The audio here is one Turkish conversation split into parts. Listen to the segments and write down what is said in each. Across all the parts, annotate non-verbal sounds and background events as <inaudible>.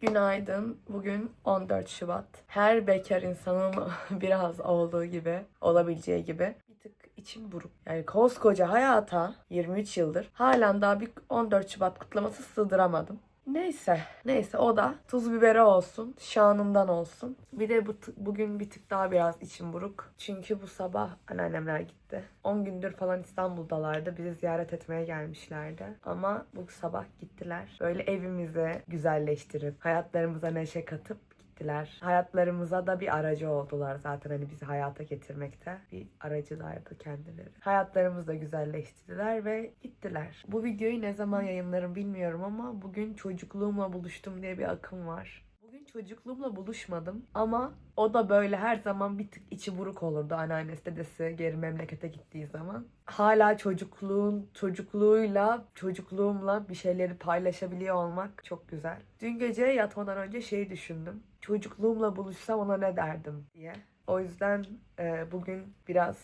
Günaydın. Bugün 14 Şubat. Her bekar insanın <laughs> biraz olduğu gibi, olabileceği gibi bir tık içim buruk. Yani koskoca hayata 23 yıldır halen daha bir 14 Şubat kutlaması sığdıramadım. Neyse, neyse o da tuz biberi olsun, şanından olsun. Bir de bu bugün bir tık daha biraz içim buruk. Çünkü bu sabah anneannemler gitti. 10 gündür falan İstanbul'dalardı. Bizi ziyaret etmeye gelmişlerdi. Ama bu sabah gittiler. Böyle evimizi güzelleştirip, hayatlarımıza neşe katıp gittiler. Hayatlarımıza da bir aracı oldular zaten hani bizi hayata getirmekte. Bir aracılardı kendileri. Hayatlarımızı da güzelleştirdiler ve gittiler. Bu videoyu ne zaman yayınlarım bilmiyorum ama bugün çocukluğumla buluştum diye bir akım var. Bugün çocukluğumla buluşmadım ama o da böyle her zaman bir tık içi buruk olurdu anneannesi dedesi geri memlekete gittiği zaman. Hala çocukluğun çocukluğuyla çocukluğumla bir şeyleri paylaşabiliyor olmak çok güzel. Dün gece yatmadan önce şeyi düşündüm. Çocukluğumla buluşsam ona ne derdim diye. O yüzden e, bugün biraz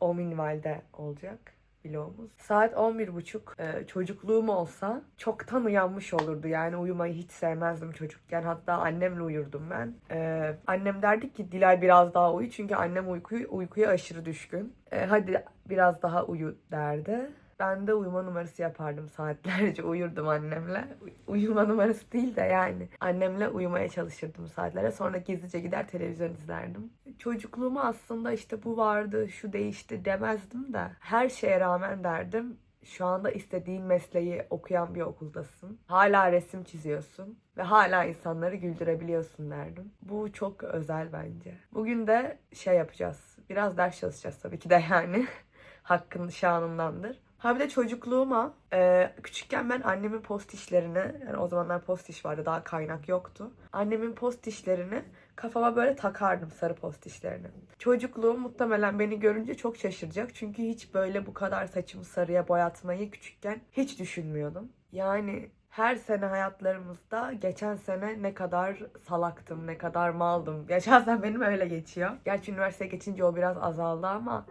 o minvalde olacak vlogumuz. Saat 11.30 e, çocukluğum olsa çoktan uyanmış olurdu. Yani uyumayı hiç sevmezdim çocukken. Hatta annemle uyurdum ben. E, annem derdi ki Dilay biraz daha uyu. Çünkü annem uykuyu, uykuya aşırı düşkün. E, hadi biraz daha uyu derdi. Ben de uyuma numarası yapardım saatlerce uyurdum annemle. Uy- Uyuma numarası değil de yani annemle uyumaya çalışırdım saatlere. Sonra gizlice gider televizyon izlerdim. Çocukluğumu aslında işte bu vardı, şu değişti demezdim de her şeye rağmen derdim. Şu anda istediğin mesleği okuyan bir okuldasın. Hala resim çiziyorsun ve hala insanları güldürebiliyorsun derdim. Bu çok özel bence. Bugün de şey yapacağız. Biraz ders çalışacağız tabii ki de yani. <laughs> Hakkın şanındandır. Ha bir de çocukluğuma e, küçükken ben annemin post işlerini yani o zamanlar post iş vardı daha kaynak yoktu. Annemin post işlerini kafama böyle takardım sarı post işlerini. Çocukluğum muhtemelen beni görünce çok şaşıracak. Çünkü hiç böyle bu kadar saçımı sarıya boyatmayı küçükken hiç düşünmüyordum. Yani her sene hayatlarımızda geçen sene ne kadar salaktım, ne kadar maldım. Geçen sene benim öyle geçiyor. Gerçi üniversiteye geçince o biraz azaldı ama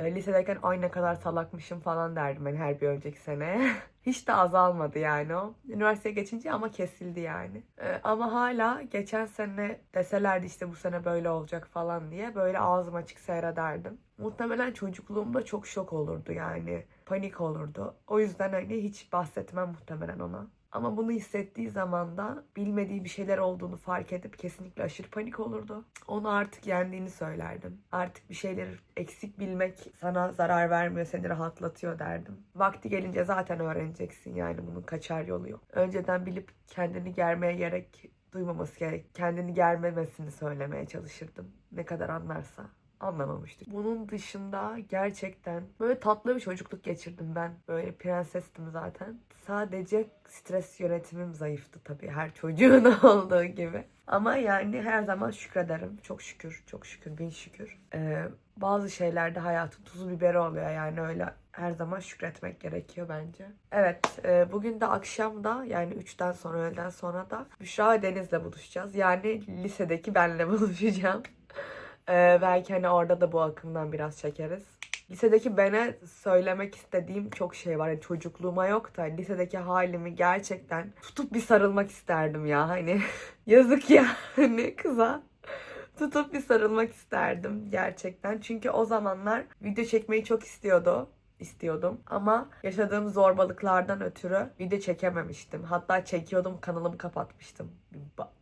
e, lisedeyken ay ne kadar salakmışım falan derdim ben her bir önceki sene. <laughs> Hiç de azalmadı yani o. Üniversiteye geçince ama kesildi yani. E, ama hala geçen sene deselerdi işte bu sene böyle olacak falan diye böyle ağzım açık seyrederdim. Muhtemelen çocukluğumda çok şok olurdu yani. Panik olurdu. O yüzden hani hiç bahsetmem muhtemelen ona. Ama bunu hissettiği zaman da bilmediği bir şeyler olduğunu fark edip kesinlikle aşırı panik olurdu. Onu artık yendiğini söylerdim. Artık bir şeyleri eksik bilmek sana zarar vermiyor, seni rahatlatıyor derdim. Vakti gelince zaten öğreneceksin yani bunun kaçar yolu yok. Önceden bilip kendini germeye gerek duymaması gerek, kendini germemesini söylemeye çalışırdım. Ne kadar anlarsa anlamamıştı. Bunun dışında gerçekten böyle tatlı bir çocukluk geçirdim ben. Böyle prensestim zaten. Sadece stres yönetimim zayıftı tabii her çocuğun <laughs> olduğu gibi. Ama yani her zaman şükrederim. Çok şükür, çok şükür, bin şükür. Ee, bazı şeylerde hayatın tuzu biberi oluyor yani öyle her zaman şükretmek gerekiyor bence. Evet, e, bugün de akşam da yani 3'ten sonra öğleden sonra da Büşra Deniz'le buluşacağız. Yani lisedeki benle <laughs> buluşacağım. Ee, belki hani orada da bu akımdan biraz çekeriz. Lisedeki bana söylemek istediğim çok şey var. Yani çocukluğuma yok da lisedeki halimi gerçekten tutup bir sarılmak isterdim ya. Hani <laughs> yazık ya <laughs> hani kıza. Tutup bir sarılmak isterdim gerçekten. Çünkü o zamanlar video çekmeyi çok istiyordu istiyordum ama yaşadığım zorbalıklardan ötürü video çekememiştim. Hatta çekiyordum kanalımı kapatmıştım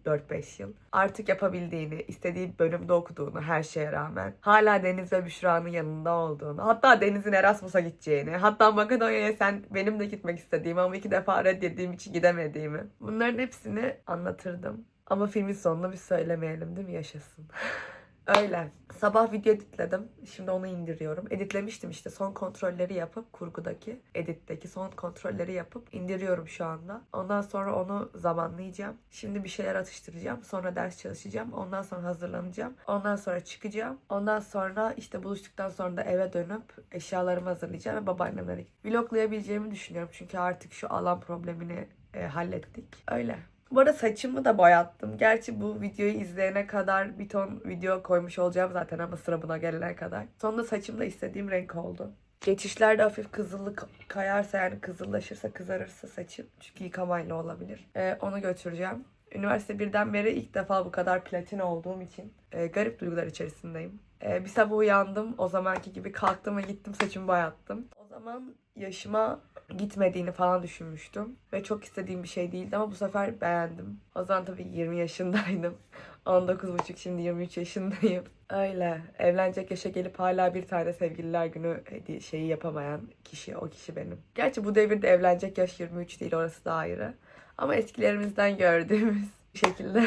4-5 yıl. Artık yapabildiğini, istediği bölümde okuduğunu her şeye rağmen hala Deniz ve Büşra'nın yanında olduğunu, hatta Deniz'in Erasmus'a gideceğini, hatta Makedonya'ya sen benim de gitmek istediğimi ama iki defa reddettiğim için gidemediğimi. Bunların hepsini anlatırdım. Ama filmin sonunu bir söylemeyelim değil mi? Yaşasın. <laughs> Öyle. Sabah video editledim. Şimdi onu indiriyorum. Editlemiştim işte son kontrolleri yapıp kurgudaki, editteki son kontrolleri yapıp indiriyorum şu anda. Ondan sonra onu zamanlayacağım. Şimdi bir şeyler atıştıracağım. Sonra ders çalışacağım. Ondan sonra hazırlanacağım. Ondan sonra çıkacağım. Ondan sonra işte buluştuktan sonra da eve dönüp eşyalarımı hazırlayacağım ve babaannemlere vloglayabileceğimi düşünüyorum. Çünkü artık şu alan problemini e, hallettik. Öyle. Bu arada saçımı da boyattım. Gerçi bu videoyu izleyene kadar bir ton video koymuş olacağım zaten ama sıra buna gelene kadar. Sonunda saçım da istediğim renk oldu. Geçişlerde hafif kızıllık kayarsa yani kızıllaşırsa kızarırsa saçım. Çünkü yıkamayla olabilir. Ee, onu götüreceğim. Üniversite birden beri ilk defa bu kadar platin olduğum için e, garip duygular içerisindeyim. E, bir sabah uyandım. O zamanki gibi kalktım ve gittim saçımı boyattım. O zaman yaşıma gitmediğini falan düşünmüştüm. Ve çok istediğim bir şey değildi ama bu sefer beğendim. O zaman tabii 20 yaşındaydım. <laughs> 19,5 şimdi 23 yaşındayım. Öyle. Evlenecek yaşa gelip hala bir tane sevgililer günü şeyi yapamayan kişi o kişi benim. Gerçi bu devirde evlenecek yaş 23 değil orası da ayrı. Ama eskilerimizden gördüğümüz <laughs> şekilde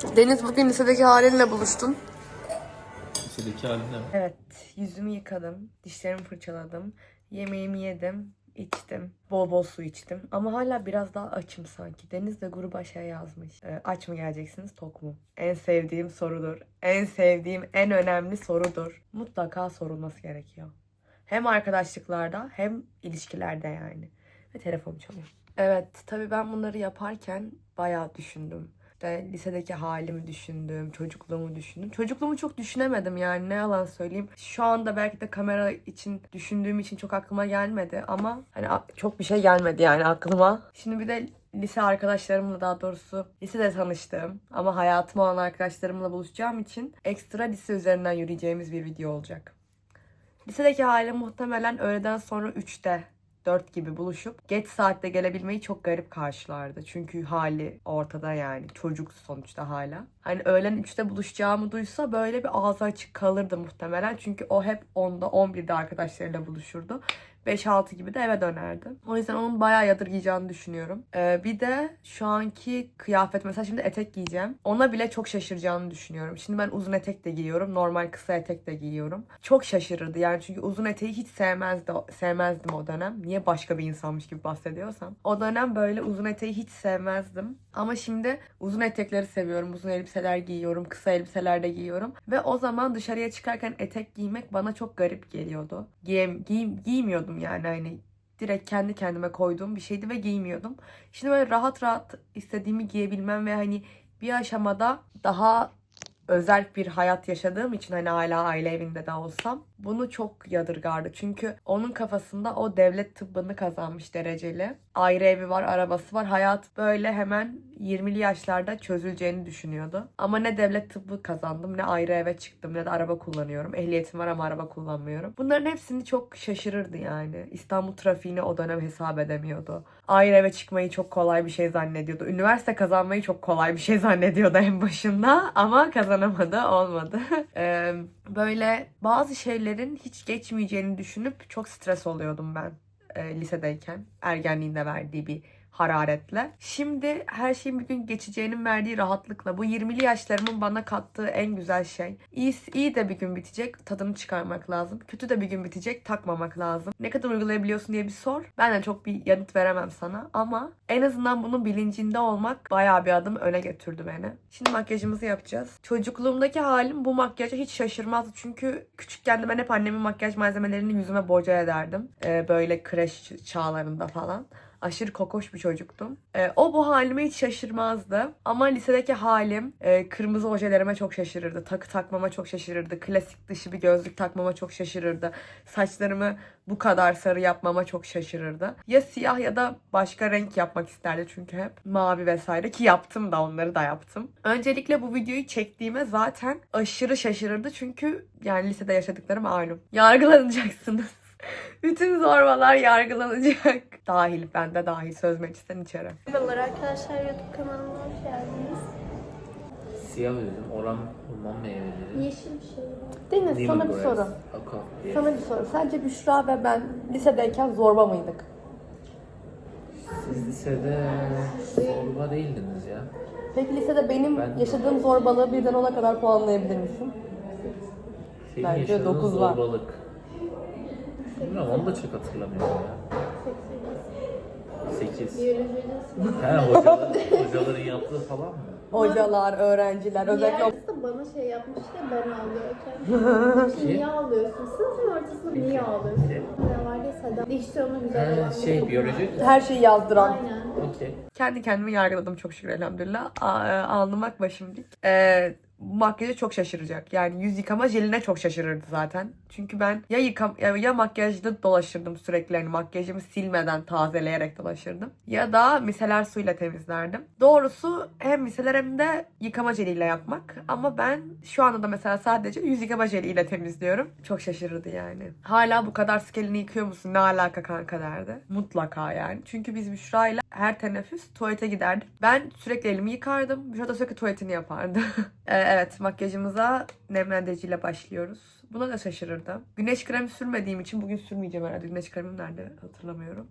çekiyor? Deniz bugün lisedeki halinle buluştun. Lisedeki halinde mi? Evet, yüzümü yıkadım, dişlerimi fırçaladım, yemeğimi yedim, içtim, bol bol su içtim. Ama hala biraz daha açım sanki. Deniz de gruba şey yazmış. Ee, aç mı geleceksiniz, tok mu? En sevdiğim sorudur. En sevdiğim, en önemli sorudur. Mutlaka sorulması gerekiyor. Hem arkadaşlıklarda hem ilişkilerde yani. Ve telefon çalıyor. Evet, tabii ben bunları yaparken bayağı düşündüm. İşte lisedeki halimi düşündüm, çocukluğumu düşündüm. Çocukluğumu çok düşünemedim yani ne yalan söyleyeyim. Şu anda belki de kamera için düşündüğüm için çok aklıma gelmedi ama hani çok bir şey gelmedi yani aklıma. Şimdi bir de lise arkadaşlarımla daha doğrusu lisede tanıştığım ama hayatım olan arkadaşlarımla buluşacağım için ekstra lise üzerinden yürüyeceğimiz bir video olacak. Lisedeki halim muhtemelen öğleden sonra 3'te 4 gibi buluşup geç saatte gelebilmeyi çok garip karşılardı. Çünkü hali ortada yani. Çocuk sonuçta hala. Hani öğlen 3'te buluşacağımı duysa böyle bir ağzı açık kalırdı muhtemelen. Çünkü o hep 10'da 11'de arkadaşlarıyla buluşurdu. 5-6 gibi de eve dönerdi. O yüzden onun bayağı yadırgayacağını düşünüyorum. Ee, bir de şu anki kıyafet mesela şimdi etek giyeceğim. Ona bile çok şaşıracağını düşünüyorum. Şimdi ben uzun etek de giyiyorum. Normal kısa etek de giyiyorum. Çok şaşırırdı yani çünkü uzun eteği hiç sevmezdi, sevmezdim o dönem. Niye başka bir insanmış gibi bahsediyorsam. O dönem böyle uzun eteği hiç sevmezdim. Ama şimdi uzun etekleri seviyorum. Uzun elbiseler giyiyorum. Kısa elbiseler de giyiyorum. Ve o zaman dışarıya çıkarken etek giymek bana çok garip geliyordu. Giyem, giy, giymiyordum yani hani direkt kendi kendime koyduğum bir şeydi ve giymiyordum. Şimdi böyle rahat rahat istediğimi giyebilmem ve hani bir aşamada daha özel bir hayat yaşadığım için hani hala aile evinde de olsam bunu çok yadırgardı. Çünkü onun kafasında o devlet tıbbını kazanmış dereceli. Ayrı evi var, arabası var. Hayat böyle hemen 20'li yaşlarda çözüleceğini düşünüyordu. Ama ne devlet tıbbı kazandım ne ayrı eve çıktım ne de araba kullanıyorum. Ehliyetim var ama araba kullanmıyorum. Bunların hepsini çok şaşırırdı yani. İstanbul trafiğini o dönem hesap edemiyordu. Ayrı eve çıkmayı çok kolay bir şey zannediyordu. Üniversite kazanmayı çok kolay bir şey zannediyordu en başında ama kazanamadı, olmadı. <laughs> Böyle bazı şeylerin hiç geçmeyeceğini düşünüp çok stres oluyordum ben e, lisedeyken. Ergenliğinde verdiği bir hararetle. Şimdi her şeyin bir gün geçeceğinin verdiği rahatlıkla bu 20'li yaşlarımın bana kattığı en güzel şey. İyi, iyi de bir gün bitecek, tadını çıkarmak lazım. Kötü de bir gün bitecek, takmamak lazım. Ne kadar uygulayabiliyorsun diye bir sor. Ben de çok bir yanıt veremem sana ama en azından bunun bilincinde olmak bayağı bir adım öne götürdü beni. Şimdi makyajımızı yapacağız. Çocukluğumdaki halim bu makyaja hiç şaşırmazdı. Çünkü küçükken de ben hep annemin makyaj malzemelerini yüzüme boca ederdim. Ee, böyle kreş çağlarında falan aşırı kokoş bir çocuktum. Ee, o bu halime hiç şaşırmazdı. Ama lisedeki halim e, kırmızı ojelerime çok şaşırırdı. Takı takmama çok şaşırırdı. Klasik dışı bir gözlük takmama çok şaşırırdı. Saçlarımı bu kadar sarı yapmama çok şaşırırdı. Ya siyah ya da başka renk yapmak isterdi çünkü hep mavi vesaire ki yaptım da onları da yaptım. Öncelikle bu videoyu çektiğime zaten aşırı şaşırırdı çünkü yani lisede yaşadıklarım malum. Yargılanacaksınız. Bütün zorbalar yargılanacak. Dahil, ben de dahil söz meclisten içeri. Merhabalar arkadaşlar YouTube kanalıma hoş geldiniz. Siyah üzüm, oran, orman meyveleri. Yeşil bir şey. Deniz sana bir soru. akasya. Sana bir soru. Sence Büşra ve ben lisedeyken zorba mıydık? Siz lisede zorba değildiniz ya. Peki lisede benim Ben- yaşadığım zorbalığı birden ona kadar puanlayabilir misin? Senin Bence yaşadığın dokuz var. zorbalık. Bilmiyorum onu da çok hatırlamıyorum ya. 8. Biyolojide He hocalar, hocaların yaptığı falan mı? Hocalar, öğrenciler, özellikle da bana şey yapmış da ben ağlıyorken. <laughs> Şimdi niye ağlıyorsun? Sınıfın ortasında niye ağlıyorsun? Ne var ya Seda. Diksiyonu güzel olan He, bir şey biyoloji. her şeyi yazdıran. Aynen. Okey. Kendi kendimi yargıladım çok şükür elhamdülillah. A- e, Alnımak başım dik. Ee, makyajı çok şaşıracak. Yani yüz yıkama jeline çok şaşırırdı zaten. Çünkü ben ya yıkam ya, ya makyajlı dolaşırdım sürekli hani makyajımı silmeden tazeleyerek dolaşırdım. Ya da miseler suyla temizlerdim. Doğrusu hem miseler hem de yıkama jeliyle yapmak. Ama ben şu anda da mesela sadece yüz yıkama jeliyle temizliyorum. Çok şaşırırdı yani. Hala bu kadar sık elini yıkıyor musun? Ne alaka kanka derdi. Mutlaka yani. Çünkü biz Büşra ile her teneffüs tuvalete giderdik. Ben sürekli elimi yıkardım. Büşra da sürekli tuvaletini yapardı. <laughs> Ee, evet makyajımıza nemlendiriciyle başlıyoruz. Buna da şaşırırdım. Güneş kremi sürmediğim için bugün sürmeyeceğim herhalde. Güneş kremim nerede hatırlamıyorum.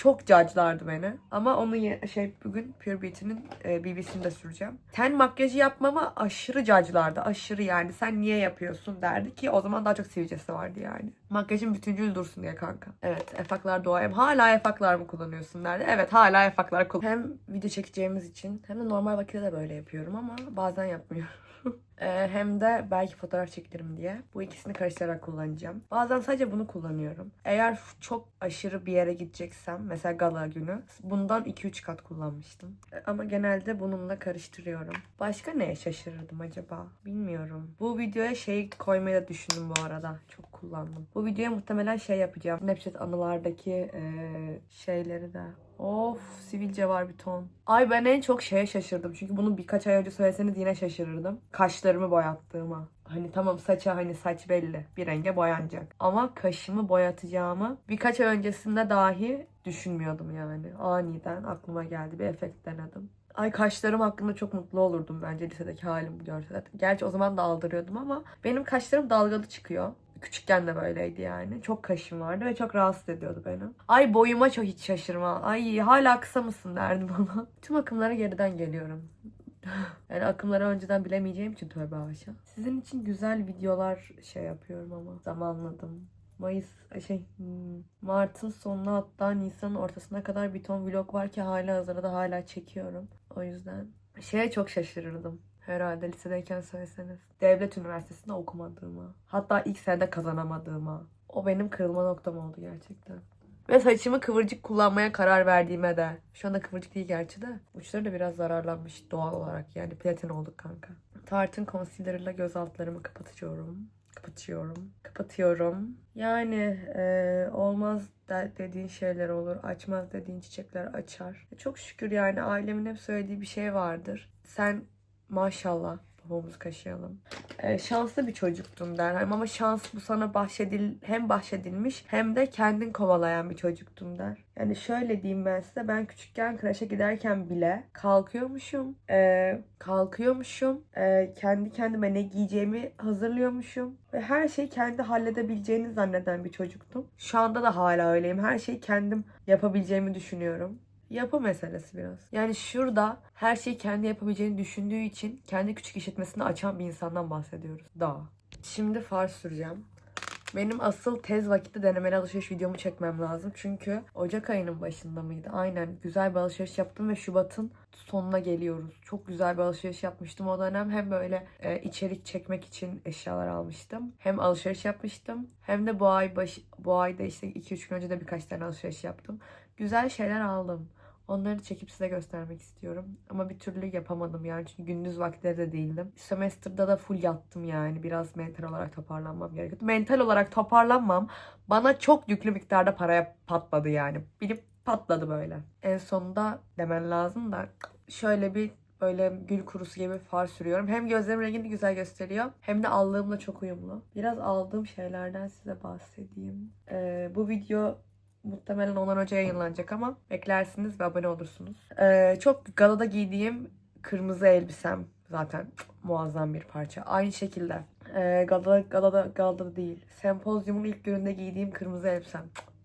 Çok cacılardı beni. Ama onu şey bugün Pure Beauty'nin e, BB'sini de süreceğim. Ten makyajı yapmama aşırı cacılardı. Aşırı yani. Sen niye yapıyorsun derdi ki o zaman daha çok sivilcesi vardı yani. Makyajın bütüncül dursun diye kanka. Evet efaklar doğa. Hem hala efaklar mı kullanıyorsun derdi. Evet hala efaklar kullanıyorum. Hem video çekeceğimiz için hem de normal vakitte de böyle yapıyorum ama bazen yapmıyorum. <laughs> Ee, hem de belki fotoğraf çekerim diye. Bu ikisini karıştırarak kullanacağım. Bazen sadece bunu kullanıyorum. Eğer çok aşırı bir yere gideceksem mesela gala günü bundan 2-3 kat kullanmıştım. Ee, Ama genelde bununla karıştırıyorum. Başka neye şaşırırdım acaba? Bilmiyorum. Bu videoya şey koymayı da düşündüm bu arada. Çok kullandım. Bu videoya muhtemelen şey yapacağım. Snapchat anılardaki eee, şeyleri de Of sivilce var bir ton. Ay ben en çok şeye şaşırdım. Çünkü bunu birkaç ay önce söyleseniz yine şaşırırdım. Kaşlarımı boyattığıma. Hani tamam saça hani saç belli. Bir renge boyanacak. Ama kaşımı boyatacağımı birkaç ay öncesinde dahi düşünmüyordum yani. Aniden aklıma geldi. Bir efekt denedim. Ay kaşlarım hakkında çok mutlu olurdum bence lisedeki halim görse. Gerçi o zaman da aldırıyordum ama benim kaşlarım dalgalı çıkıyor. Küçükken de böyleydi yani. Çok kaşım vardı ve çok rahatsız ediyordu beni. Ay boyuma çok hiç şaşırma. Ay hala kısa mısın derdi bana. Tüm akımlara geriden geliyorum. Yani akımları önceden bilemeyeceğim için tövbe haşa. Sizin için güzel videolar şey yapıyorum ama zamanladım. Mayıs şey hmm, Mart'ın sonuna hatta Nisan'ın ortasına kadar bir ton vlog var ki hala hazırda hala çekiyorum. O yüzden şeye çok şaşırırdım. Herhalde lisedeyken söyleseniz. Devlet üniversitesinde okumadığıma. Hatta ilk senede kazanamadığıma. O benim kırılma noktam oldu gerçekten. Ve saçımı kıvırcık kullanmaya karar verdiğime de. Şu anda kıvırcık değil gerçi de. Uçları da biraz zararlanmış doğal olarak. Yani platin olduk kanka. Tarte'ın concealer'ıyla göz altlarımı kapatıyorum. Kapatıyorum. Kapatıyorum. Yani e, olmaz de- dediğin şeyler olur. Açmaz dediğin çiçekler açar. Çok şükür yani ailemin hep söylediği bir şey vardır. Sen maşallah babamızı kaşıyalım. Ee, şanslı bir çocuktun der. Ama şans bu sana bahşedil hem bahşedilmiş hem de kendin kovalayan bir çocuktun der. Yani şöyle diyeyim ben size ben küçükken kreşe giderken bile kalkıyormuşum. ee, kalkıyormuşum. ee, kendi kendime ne giyeceğimi hazırlıyormuşum. Ve her şeyi kendi halledebileceğini zanneden bir çocuktum. Şu anda da hala öyleyim. Her şeyi kendim yapabileceğimi düşünüyorum. Yapı meselesi biraz. Yani şurada her şeyi kendi yapabileceğini düşündüğü için kendi küçük işletmesini açan bir insandan bahsediyoruz. Daha. Şimdi far süreceğim. Benim asıl tez vakitte denemeli alışveriş videomu çekmem lazım. Çünkü Ocak ayının başında mıydı? Aynen. Güzel bir alışveriş yaptım ve Şubat'ın sonuna geliyoruz. Çok güzel bir alışveriş yapmıştım o dönem. Hem böyle e, içerik çekmek için eşyalar almıştım. Hem alışveriş yapmıştım. Hem de bu ay baş, bu ayda işte 2-3 gün önce de birkaç tane alışveriş yaptım. Güzel şeyler aldım. Onları çekip size göstermek istiyorum. Ama bir türlü yapamadım yani. Çünkü gündüz vakitleri de değildim. Semester'da da full yattım yani. Biraz mental olarak toparlanmam gerekiyordu. Mental olarak toparlanmam bana çok yüklü miktarda paraya patladı yani. Bilip patladı böyle. En sonunda demen lazım da şöyle bir böyle gül kurusu gibi far sürüyorum. Hem gözlerimin rengini güzel gösteriyor hem de aldığımla çok uyumlu. Biraz aldığım şeylerden size bahsedeyim. Ee, bu video muhtemelen ondan önce yayınlanacak ama beklersiniz ve abone olursunuz. Ee, çok galada giydiğim kırmızı elbisem zaten muazzam bir parça. Aynı şekilde ee, galada, galada, galada değil. Sempozyumun ilk gününde giydiğim kırmızı elbisem.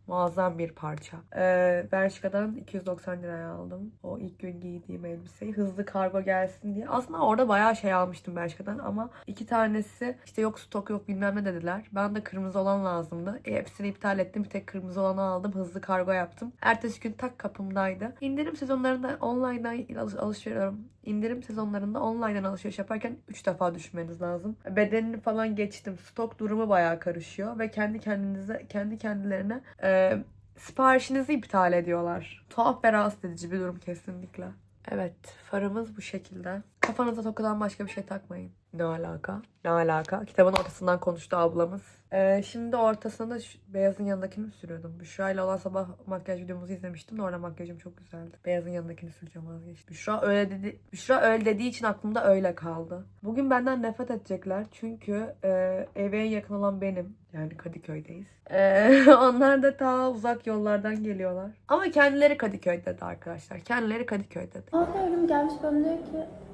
Muazzam bir parça. Ee, Bershka'dan 290 liraya aldım. O ilk gün giydiğim elbiseyi. Hızlı kargo gelsin diye. Aslında orada bayağı şey almıştım Bershka'dan ama iki tanesi işte yok stok yok bilmem ne dediler. Ben de kırmızı olan lazımdı. E, hepsini iptal ettim. Bir tek kırmızı olanı aldım. Hızlı kargo yaptım. Ertesi gün tak kapımdaydı. İndirim sezonlarında online'dan alış alışveriyorum. İndirim sezonlarında online'dan alışveriş yaparken 3 defa düşünmeniz lazım. Bedenini falan geçtim. Stok durumu bayağı karışıyor ve kendi kendinize kendi kendilerine e, siparişinizi iptal ediyorlar. Tuhaf ve rahatsız edici bir durum kesinlikle. Evet, farımız bu şekilde. Kafanıza tokadan başka bir şey takmayın. Ne alaka? Ne alaka? Kitabın ortasından konuştu ablamız. Ee, şimdi ortasında şu, beyazın yanındakini sürüyordum? Büşra ile olan sabah makyaj videomuzu izlemiştim orada makyajım çok güzeldi. Beyazın yanındakini süreceğim vazgeçtim. Büşra öyle dedi. Büşra öyle dediği için aklımda öyle kaldı. Bugün benden nefret edecekler çünkü e, eve en yakın olan benim. Yani Kadıköy'deyiz. Ee, <laughs> onlar da ta uzak yollardan geliyorlar. Ama kendileri Kadıköy'de de arkadaşlar. Kendileri Kadıköy'de de. Aferin gelmiş bana diyor ki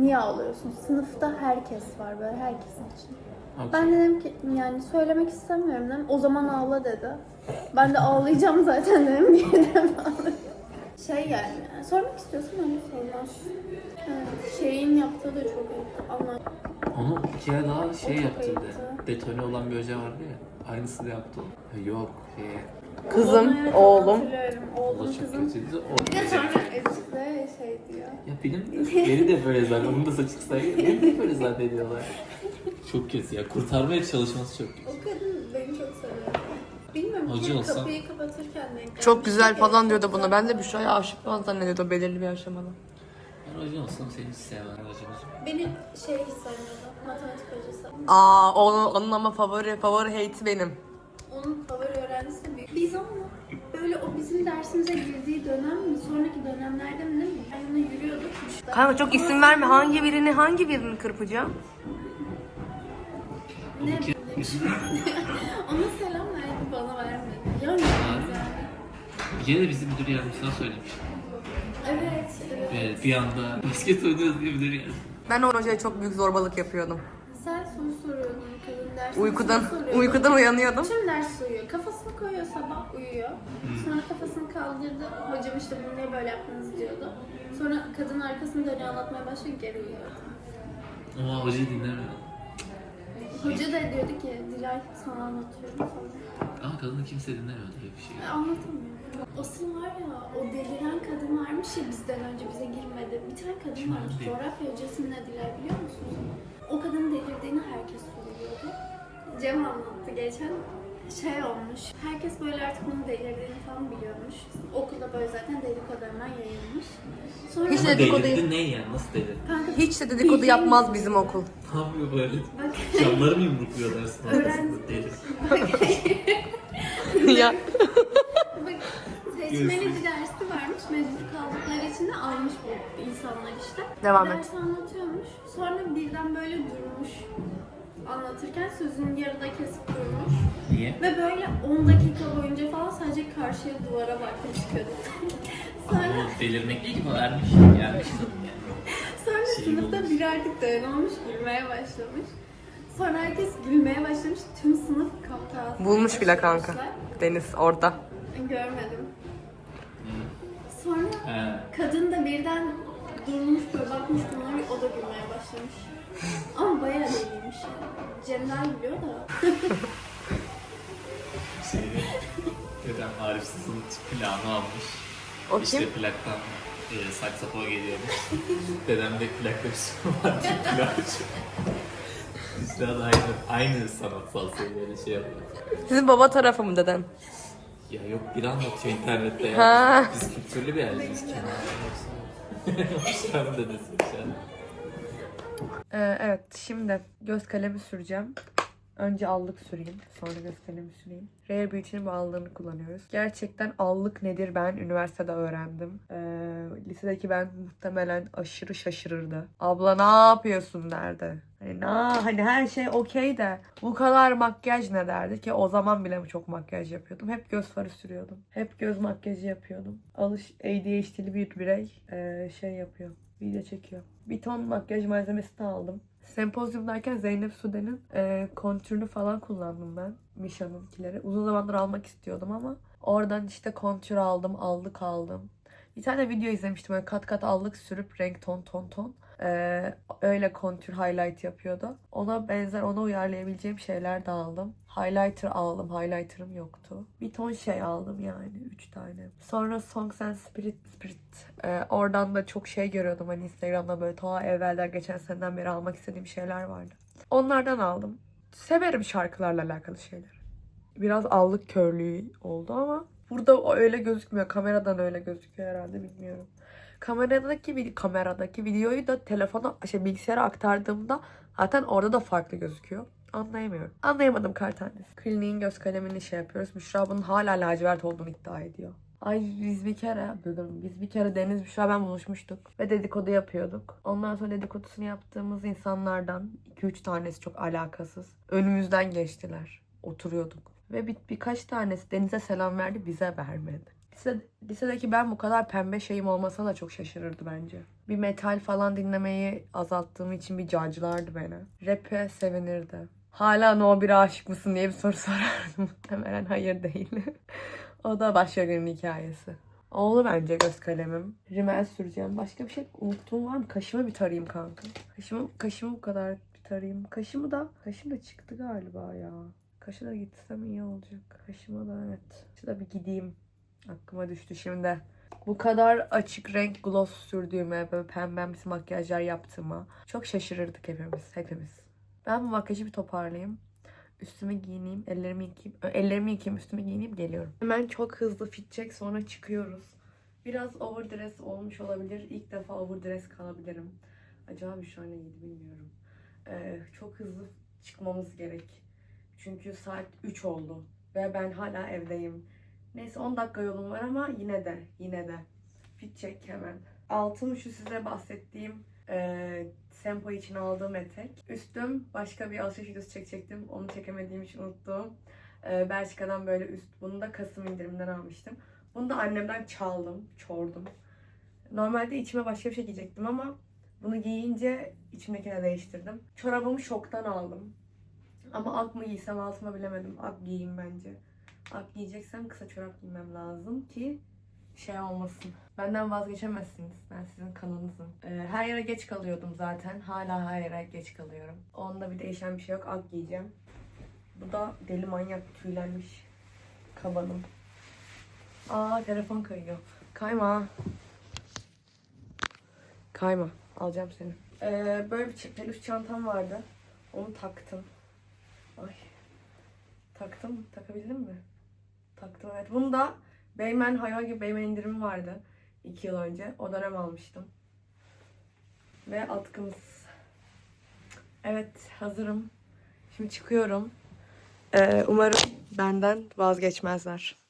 niye ağlıyorsun? Sınıfta herkes var böyle herkesin için. Ben dedim ki yani söylemek istemiyorum dedim. O zaman ağla dedi. Ben de ağlayacağım zaten dedim. <laughs> Dedim ağlayayım? Şey yani sormak istiyorsun onu sormaz. Evet, şeyin yaptığı da çok iyi. Ama Onu bir kere daha şey O çok yaptırdı. ayıptı. Detone olan bir hoca vardı ya. Aynısını yaptı. o. Ha, Yok. Şey, Kızım, evet oğlum. Hatırlıyorum. Oğlum çok kızım. kötüydü. O Bir de sonra Ezgi'de şey diyor. Ya benim beni de böyle zannediyor. Onun da saçı kısaydı. Beni de böyle zannediyorlar. Çok kötü ya. Kurtarmaya çalışması çok kötü. O kadın beni çok seviyor. Bilmiyorum Hoca ki kapıyı kapatırken denk Çok gelmiş. güzel falan diyordu buna. Ben de falan. Büşra'ya aşık falan zannediyordum belirli bir aşamada. Ben hoca olsam seni hiç sevmem hocamız. Beni şey hiç sevmiyordu. Matematik hocası. Aa onun, onun ama favori favori hate'i benim. Onun favori öğrencisi büyük. Biz ama böyle o bizim dersimize girdiği dönem mi? Sonraki dönemlerde mi? değil mi? Yani yürüyorduk. Kanka çok isim verme. Hangi birini hangi birini kırpacağım? Ne? <laughs> Ona selam verdi bana vermedi. Yani yani. Bir kere de bizim müdür yardımcısına söylemiş. Evet. evet. Evet, bir anda <laughs> basket oynuyoruz diye müdür yardımcısı. Ben o hocaya çok büyük zorbalık yapıyordum. Sen soru soruyordun dersinde. Uykudan uykudan uyanıyordum. Tüm ders uyuyor. Kafasını koyuyor sabah uyuyor. Sonra kafasını kaldırdı. Hocam işte bunu niye böyle yaptınız diyordu. Sonra kadın arkasını dönüyor anlatmaya başlıyor geri uyuyordu. Ama hocayı dinlemiyor. Hoca da diyordu ki Dilay sana anlatıyorum falan. Ama kadını kimse dinlemiyor diye bir şey. E, Anlatamıyor. Asıl var ya o deliren kadın varmış ya bizden önce bize girmedi. Bir tane kadın Kim varmış. abi? Coğrafya hocası mı ne Dilay biliyor musunuz? O kadının delirdiğini herkes söylüyordu. Cem anlattı geçen şey olmuş. Herkes böyle artık bunun delirdiğini falan biliyormuş. Okulda böyle zaten dedikodu hemen yayılmış. Sonra Hiç Ama dedikodu- delirdi ne yani? Nasıl delirdi? kanka Hiç de dedikodu yapmaz bizim okul. Ne yapıyor böyle? bak Camları mı yumrukluyor dersin Öğrenci-? Deli. ya Bak seçmeli bir dersi varmış. Mecbur kaldıkları için de almış bu insanlar işte. Devam et. Dersi anlatıyormuş. Sonra birden böyle durmuş. Anlatırken sözünü yarıda kesip durmuş. Niye? Ve böyle 10 dakika boyunca falan sadece karşıya duvara bakmış kadın. sonra Ama delirmek değil ki bu ermiş. Kadın yani. sonra Şey sınıfta olmuş. biri artık dayanamamış gülmeye başlamış. Sonra herkes gülmeye başlamış. Tüm sınıf kahkaha. bulmuş bile kanka. Deniz orada. Görmedim. Sonra He. Kadın da birden durmuş böyle bakmış bunlara o da gülmeye başlamış. Ama bayağı deliymiş yani. Cemler gülüyor da. <laughs> Şeyde dedem Arif Sız'ın plağını almış. O işte kim? plaktan e, saksafon geliyormuş. dedem de plakta bir sorun var açıyor. Bizler de aynı, aynı sanatsal seviyede şey yapıyor. Sizin baba tarafı mı deden? Ya yok bir anlatıyor internette ya. Ha. Biz kültürlü bir aileyiz kenara. Hoşlan <laughs> dedesi yani. Ee, evet şimdi göz kalemi süreceğim. Önce allık süreyim. Sonra göz kalemi süreyim. Rare Beauty'nin bu allığını kullanıyoruz. Gerçekten allık nedir ben üniversitede öğrendim. Ee, lisedeki ben muhtemelen aşırı şaşırırdı. Abla ne yapıyorsun derdi. Hani, na, hani her şey okey de bu kadar makyaj ne derdi ki o zaman bile çok makyaj yapıyordum. Hep göz farı sürüyordum. Hep göz makyajı yapıyordum. Alış ADHD'li bir birey ee, şey yapıyor. Video çekiyor. Bir ton makyaj malzemesi de aldım. Sempozyumdayken Zeynep Sude'nin e, kontürünü falan kullandım ben. Misha'nınkileri. Uzun zamandır almak istiyordum ama oradan işte kontür aldım, allık aldım. Bir tane video izlemiştim böyle kat kat allık sürüp renk ton ton ton. Ee, öyle kontür highlight yapıyordu. Ona benzer ona uyarlayabileceğim şeyler de aldım. Highlighter aldım. Highlighter'ım yoktu. Bir ton şey aldım yani. Üç tane. Sonra Songs and Spirit Spirit. Ee, oradan da çok şey görüyordum. Hani Instagram'da böyle ta evvelden geçen seneden beri almak istediğim şeyler vardı. Onlardan aldım. Severim şarkılarla alakalı şeyler. Biraz allık körlüğü oldu ama burada öyle gözükmüyor. Kameradan öyle gözüküyor herhalde bilmiyorum. Kameradaki kameradaki videoyu da telefona şey bilgisayara aktardığımda zaten orada da farklı gözüküyor. Anlayamıyorum. Anlayamadım kar tanesi. Kliniğin göz kalemini şey yapıyoruz. Büşra bunun hala lacivert olduğunu iddia ediyor. Ay biz bir kere biz bir kere Deniz Büşra ben buluşmuştuk ve dedikodu yapıyorduk. Ondan sonra dedikodusunu yaptığımız insanlardan 2-3 tanesi çok alakasız. Önümüzden geçtiler. Oturuyorduk. Ve bir, birkaç tanesi Deniz'e selam verdi bize vermedi. Lise, lisedeki ben bu kadar pembe şeyim olmasa da çok şaşırırdı bence. Bir metal falan dinlemeyi azalttığım için bir cacılardı beni. Rap'e sevinirdi. Hala No 1'e aşık mısın diye bir soru <laughs> sorardı muhtemelen. Hayır değil. <laughs> o da başka birinin hikayesi. Oldu bence göz kalemim. Rimel süreceğim. Başka bir şey unuttuğum var mı? Kaşımı bir tarayayım kanka. Kaşımı, kaşımı bu kadar bir tarayayım. Kaşımı da, kaşım da çıktı galiba ya. Kaşı da gitsem iyi olacak. Kaşıma da evet. Kaşı da bir gideyim. Aklıma düştü şimdi. Bu kadar açık renk gloss sürdüğüme, böyle pembemsi makyajlar yaptığıma çok şaşırırdık hepimiz. Hepimiz. Ben bu makyajı bir toparlayayım. Üstümü giyineyim, ellerimi yıkayayım. Ellerimi yıkayayım, üstümü giyineyim, geliyorum. Hemen çok hızlı fit check sonra çıkıyoruz. Biraz overdress olmuş olabilir. İlk defa overdress kalabilirim. Acaba bir an neydi bilmiyorum. Ee, çok hızlı çıkmamız gerek. Çünkü saat 3 oldu. Ve ben hala evdeyim. Neyse 10 dakika yolum var ama yine de yine de fit check hemen. Altım şu size bahsettiğim e, Sempo için aldığım etek. Üstüm başka bir alışveriş videosu çekecektim. Onu çekemediğim için unuttum. E, Belçika'dan böyle üst. Bunu da Kasım indirimden almıştım. Bunu da annemden çaldım, çordum. Normalde içime başka bir şey giyecektim ama bunu giyince içimdekini değiştirdim. Çorabımı şoktan aldım. Ama ak mı giysem altıma bilemedim. Ak giyeyim bence. Ak giyeceksem kısa çorap giymem lazım ki şey olmasın. Benden vazgeçemezsiniz. Ben sizin kanınızım. Ee, her yere geç kalıyordum zaten. Hala her yere geç kalıyorum. Onda bir değişen bir şey yok. Ak giyeceğim. Bu da deli manyak tüylenmiş kabanım. Aa telefon kayıyor. Kayma. Kayma. Alacağım seni. Ee, böyle bir peluş çantam vardı. Onu taktım. Ay. Taktım. Takabildim mi? Taktım evet. Bunu da Beymen hayvan gibi Beymen indirimi vardı. 2 yıl önce. O dönem almıştım. Ve atkımız. Evet hazırım. Şimdi çıkıyorum. Ee, umarım benden vazgeçmezler.